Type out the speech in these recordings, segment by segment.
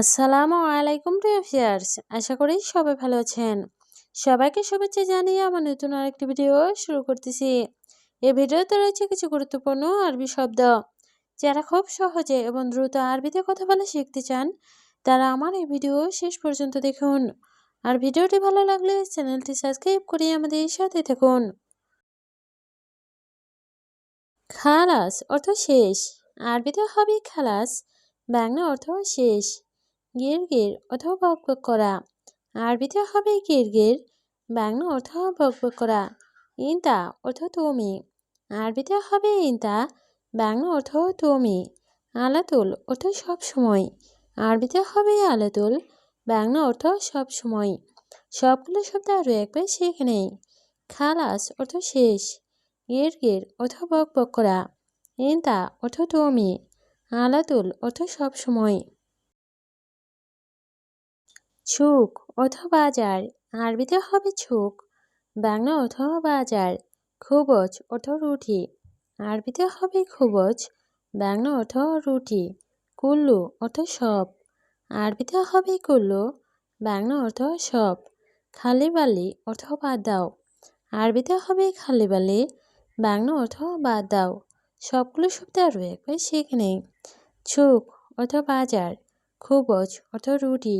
আসসালামু আলাইকুম প্রিয় ভিউয়ার্স, আশা করি সবাই ভালো আছেন। সবাইকে শুভেচ্ছা জানিয়ে আমার নতুন আরেকটি ভিডিও শুরু করতেছি। এই ভিডিওতে রয়েছে কিছু গুরুত্বপূর্ণ আরবি শব্দ। যারা খুব সহজে এবং দ্রুত আরবিতে কথা বলে শিখতে চান, তারা আমার এই ভিডিও শেষ পর্যন্ত দেখুন। আর ভিডিওটি ভালো লাগলে চ্যানেলটি সাবস্ক্রাইব করে আমাদের সাথে থাকুন। খালাস অর্থ শেষ, আরবিতে হবে খালাস, বাংলা অর্থ শেষ। গির অথবা বক বক করা। আরবিতে হবে গির বাংলা অর্থ বক বক করা। ইনতা অর্থ তুমি। আরবিতে হবে ইনতা, বাংলা অর্থ তুমি। আলাতুল অর্থ সব সময়। আরবিতে হবে আলাতুল, বাংলা অর্থ সব সময়। সবগুলো শব্দ আরও একবার শিখে নেই। খালাস অর্থ শেষ। গির অর্থ বক বক করা। ইনতা অর্থ তুমি। আলাতুল অর্থ সব সময়। ছুক অথবা বাজার আরবিতে হবে ছুক বাংলা অথবা বাজার, খুবজ অর্থ রুটি, আরবিতে হবে খুবজ, বাংলা অর্থ রুটি, কুল্লু অর্থ সব, আরবিতে হবে কুল্লু, বাংলা অর্থ সব খালি বালি অর্থ বাদ দাও, আরবিতে হবে খালি বালি বাংলা অর্থ বাদ দাও, সবগুলো শব্দ আরও একবার শিখে নেই ছুক অর্থ বাজার, খুবজ অর্থ রুটি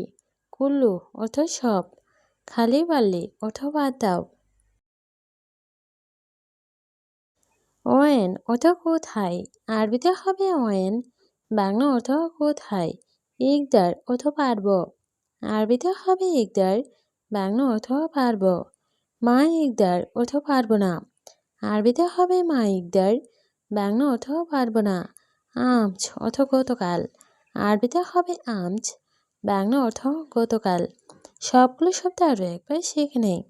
কুল্লু অর্থ সব, খালি বাল্লি অথবা দাও। ওয়েন অর্থ কোথায়? আরবিতে হবে ওয়েন বাংলা অর্থ কোথায়? ইকদার অর্থ পারব, আরবিতে হবে ইকদার বাংলা অর্থ পারব। মা ইকদার অর্থ পারব না, আরবিতে হবে মা ইকদার বাংলা অর্থ পারব না। আমছ অর্থ গতকাল আরবিতে হবে আমছ বাংলা অর্থ গতকাল। সবগুলো শব্দ আরও একবার শিখে নেই।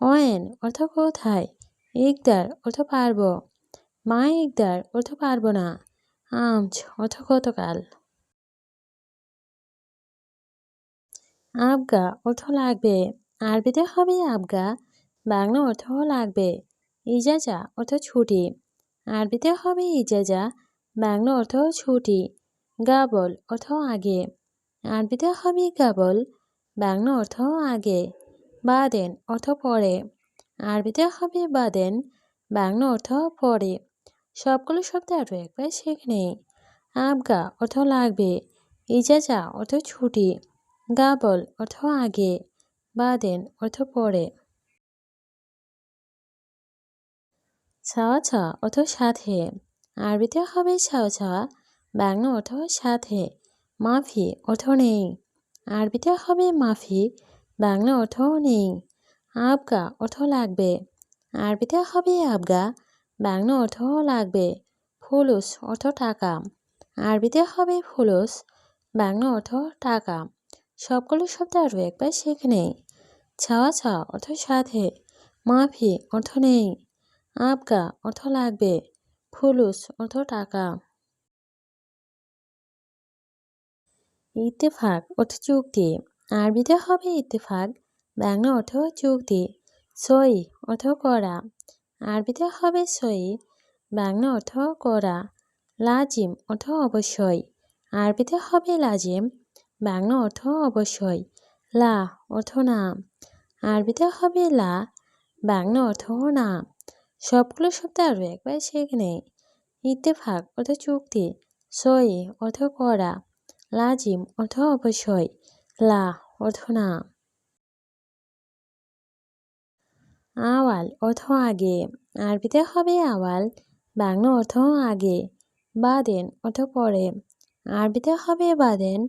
অয়েন অর্থ কোথায়? ইকদার অর্থ পারব। মা ইকদার অর্থ পারব না। আমছ অর্থ গতকাল। আবগা অর্থ লাগবে। আরবিতে হবে আবগা, বাংলা অর্থ লাগবে। ইজাজা অর্থ ছুটি। আরবিতে হবে ইজাজা, বাংলা অর্থ ছুটি। গাবল অর্থ আগে। আরবিতে হবে গাবল বাংলা অর্থ আগে, বাদেন অর্থ পরে। আরবিতে হবে বাদেন বাংলা অর্থ পরে। সবগুলো শব্দ আরও একবার শেখ নেই। আবগা অর্থ লাগবে, ইজাজা অর্থ ছুটি, গাবল অর্থ আগে, বাদেন অর্থ পরে। ছাওয়া ছা অর্থ সাথে আরবিতে হবে ছাওয়া ছা বাংলা অর্থ সাথে। মাফি অর্থ নেই। আরবিতে হবে মাফি, বাংলা অর্থ নেই। আবগা অর্থ লাগবে। আরবিতে হবে আবগা, বাংলা অর্থ লাগবে। ফুলুস অর্থ টাকা। আরবিতে হবে ফুলুস, বাংলা অর্থ টাকা। সবগুলো শব্দ আরও একবার শেখে নেই। ছাওয়া ছা অর্থ সাথে মাফি অর্থ নেই। আবগা অর্থ লাগবে। ফুলুস অর্থ টাকা। ইত্তেফাক, অর্থ চুক্তি। আরবিতে হবে ইত্তেফাক, বাংলা অর্থ চুক্তি। সই, অর্থ করা। আরবিতে হবে সই, বাংলা অর্থ করা। লাজিম, অর্থ অবশ্যই। আরবিতে হবে লাজিম, বাংলা অর্থ অবশ্যই। লা, অর্থ নাম আরবিতে হবে লা, বাংলা অর্থ নাম সবগুলো শব্দ আরও একবার সেখানে ইত্তেফাক, অর্থ চুক্তি। সই, অর্থ করা। লাজিম অর্থ অবশ্যই লা অর্থ না আওয়াল অর্থ আগে আরবিতে হবে আওয়াল বাংলা অর্থ আগে বাদেন অর্থ পরে আরবিতে হবে বাদেন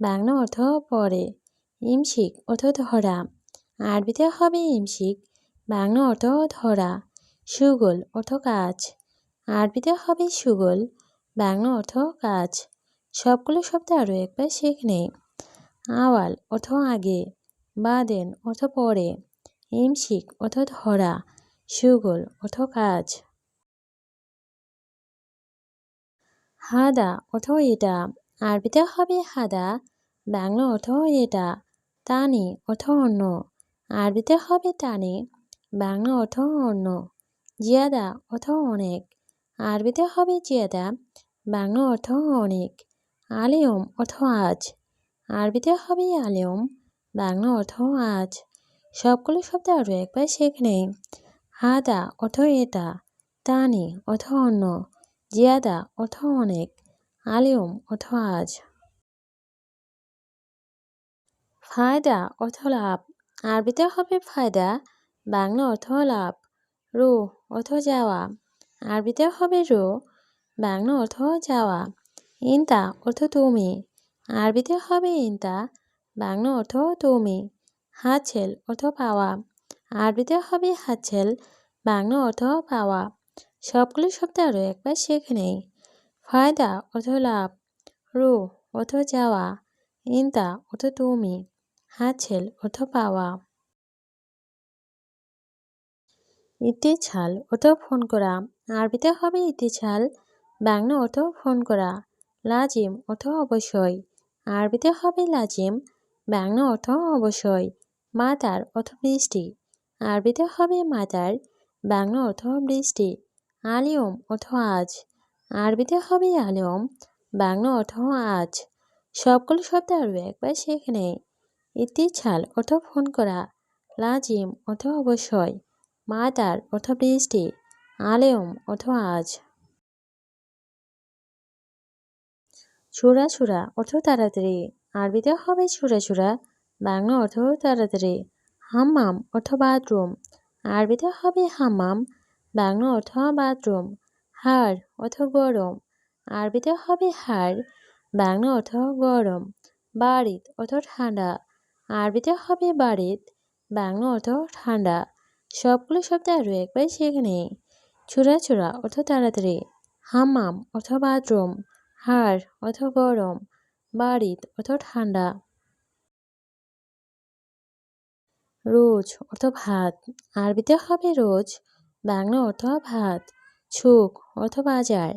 বাংলা অর্থ পরে ইমশিক অর্থ ধরা আরবিতে হবে ইমশিক বাংলা অর্থ ধরা সুগল অর্থ কাজ আরবিতে হবে সুগল বাংলা অর্থ কাজ সবগুলো শব্দ আরও একবার শেখ নেই। আওয়াল অর্থ আগে, বাদেন অর্থ পরে, ইমশিক অর্থ ধরা, সুগল অর্থ কাজ। হাদা অর্থ এটা, আরবিতে হবে হাদা, বাংলা অর্থ এটা, তানি অর্থ অন্য, আরবিতে হবে তানি, বাংলা অর্থ অন্য, জিয়াদা অর্থ অনেক, আরবিতে হবে জিয়াদা, বাংলা অর্থ অনেক। আলিয়ম অর্থ আজ। আরবিতে হবে আলিয়ম বাংলা অর্থ আজ। সবগুলো শব্দ আরও একবার শেখ নেই। হাদা অর্থ এটা, তানি অর্থ অন্য, জিয়াদা অর্থ অনেক আলিয়ম অর্থ আজ। ফায়দা অর্থ লাভ, আরবিতে হবে ফায়দা, বাংলা অর্থ লাভ রু অর্থ যাওয়া, আরবিতে হবে রু বাংলা অর্থ যাওয়া। ইনতা অর্থ তুমি। আরবিতে হবে ইনতা, বাংলা অর্থ তুমি। হাতছেল অর্থ পাওয়া। আরবিতে হবে হাতছেল, বাংলা অর্থ পাওয়া। সবগুলো শব্দ আরও একবার শেখে নেই। ফায়দা অর্থ লাভ। রু অর্থ যাওয়া। ইনতা অর্থ তুমি। হাতছেল অর্থ পাওয়া। ইতিছাল অর্থ ফোন করা। আরবিতে হবে ইতিছাল, বাংলা অর্থ ফোন করা। লাজিম অর্থ অবশ্যই। আরবিতে হবে লাজিম, বাংলা অর্থ অবশ্যই। মাতার অর্থ বৃষ্টি। আরবিতে হবে মাতার বাংলা অর্থ বৃষ্টি। আলিয়ম অর্থ আজ। আরবিতে হবে আলিয়ম, বাংলা অর্থ আজ। সবগুলো শব্দ আরও একবার শেখে নেই ইতিছাল অর্থ ফোন করা। লাজিম অর্থ অবশ্যই। মাতার অর্থ বৃষ্টি। আলেম অর্থ আজ। ছোড়া ছোড়া অর্থ তাড়াতাড়ি। আরবিতে হবে ছোড়া ছোড়া, বাংলা অর্থ তাড়াতাড়ি। হাম্মাম অর্থ বাথরুম। আরবিতে হবে হাম্মাম, বাংলা অর্থ বাথরুম। হাড় অর্থ গরম। আরবিতে হবে হাড়, বাংলা অর্থ গরম। বাড়িত অর্থ ঠান্ডা। আরবিতে হবে বাড়িত, বাংলা অর্থ ঠান্ডা। সবগুলো শব্দ আরও একবার শেখে নেই। চূড়া চূড়া অর্থ তাড়াতাড়ি। হাম্মাম অর্থ বাথরুম। হাড় অর্থ গরম, বাড়িত অর্থ ঠান্ডা। রোজ অর্থ ভাত। আরবিতে হবে রোজ, বাংলা অর্থ ভাত, ছুক অর্থ বাজার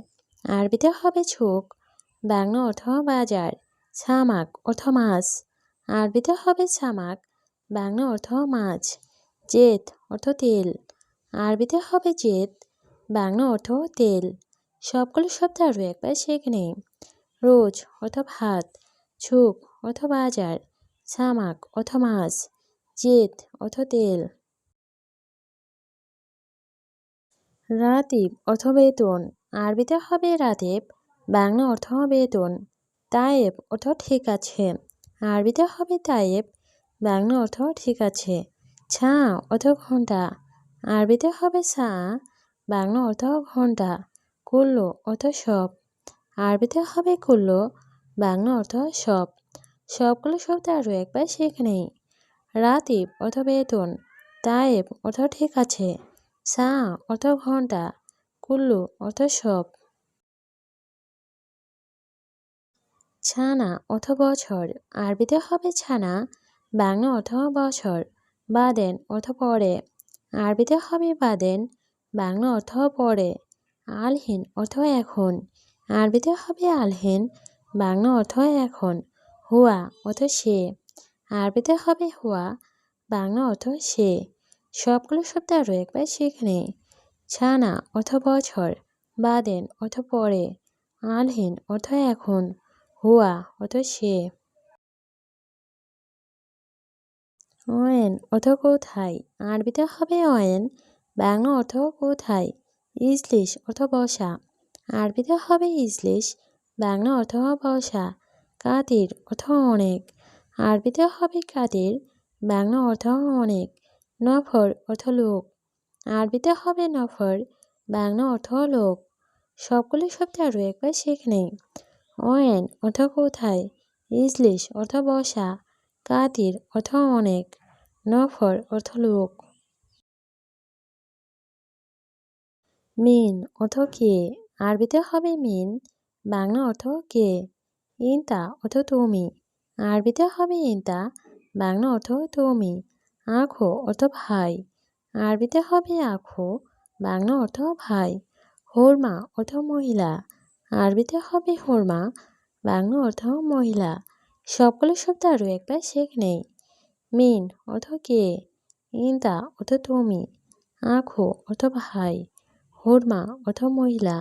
আরবিতে হবে ছুক, বাংলা অর্থ বাজার, ছামাক অর্থ মাছ। আরবিতে হবে ছামাক, বাংলা অর্থ মাছ, জেত অর্থ তেল। আরবিতে হবে জেত, বাংলা অর্থ তেল। সবগুলো শব্দ আরও একবার শেখে নেই। রোজ অথবা ভাত ছুক অর্থ বাজার সামাক অর্থ মাছ জেত অর্থ তেল। রাতিব অর্থ বেতন, আরবিতে হবে রাতেব, বাংলা অর্থ বেতন, তায়েব অর্থ ঠিক আছে, আরবিতে হবে তায়েব, বাংলা অর্থ ঠিক আছে, ছা অর্থ ঘণ্টা, আরবিতে হবে সা বাংলা অর্থ ঘণ্টা। কুল্লো অর্থ সব। আরবিতে হবে কুল্লো বাংলা অর্থ সব। সবগুলো শব্দ আরও একবার শেখে নেই। রাতিব অর্থ বেতন, তায়েব অর্থ ঠিক আছে, সা অর্থ ঘণ্টা, কুল্লু অর্থ সব। ছানা অর্থ বছর, আরবিতে হবে ছানা, বাংলা অর্থ বছর, বাদেন অর্থ পরে, আরবিতে হবে বাদেন, বাংলা অর্থ পরে। আলহীন অর্থ এখন। আরবিতে হবে আলহেন, বাংলা অর্থ এখন। হুয়া অর্থ সে। আরবিতে হবে হুয়া, বাংলা অর্থ সে। সবগুলো শব্দ আরও একবার সেখানে ছানা অর্থ বছর, বাদেন অর্থ পরে। আলহেন অর্থ এখন, হুয়া অর্থ সে। অয়েন অর্থ কোথায়? আরবিতে হবে অয়েন, বাংলা অর্থ কোথায়? ইজলিশ অর্থ বসা। আরবিতে হবে ইজলিশ, বাংলা অর্থ বসা। কাতির অর্থ অনেক। আরবিতে হবে কাতির, বাংলা অর্থ অনেক। নফর অর্থ লোক। আরবিতে হবে নফর, বাংলা অর্থ লোক। সবগুলো শব্দ আরও একবার শেখ নেই অয়েন অর্থ কোথায়? ইজলিশ অর্থ বসা। কাতির অর্থ অনেক। নফর অর্থ লোক। মিন অর্থ কে? আরবিতে হবে মিন, বাংলা অর্থ কে? ইনতা অর্থ তুমি। আরবিতে হবে ইনতা, বাংলা অর্থ তুমি। আখো অর্থ ভাই। আরবিতে হবে আখো, বাংলা অর্থ ভাই। হরমা অর্থ মহিলা। আরবিতে হবে হরমা, বাংলা অর্থ মহিলা। সবগুলো শব্দ আরও একবার শেখ নেই। মিন অর্থ কে? ইন্দা অর্থ তুমি। আখো অর্থ ভাই। হুরমা অথবা মহিলা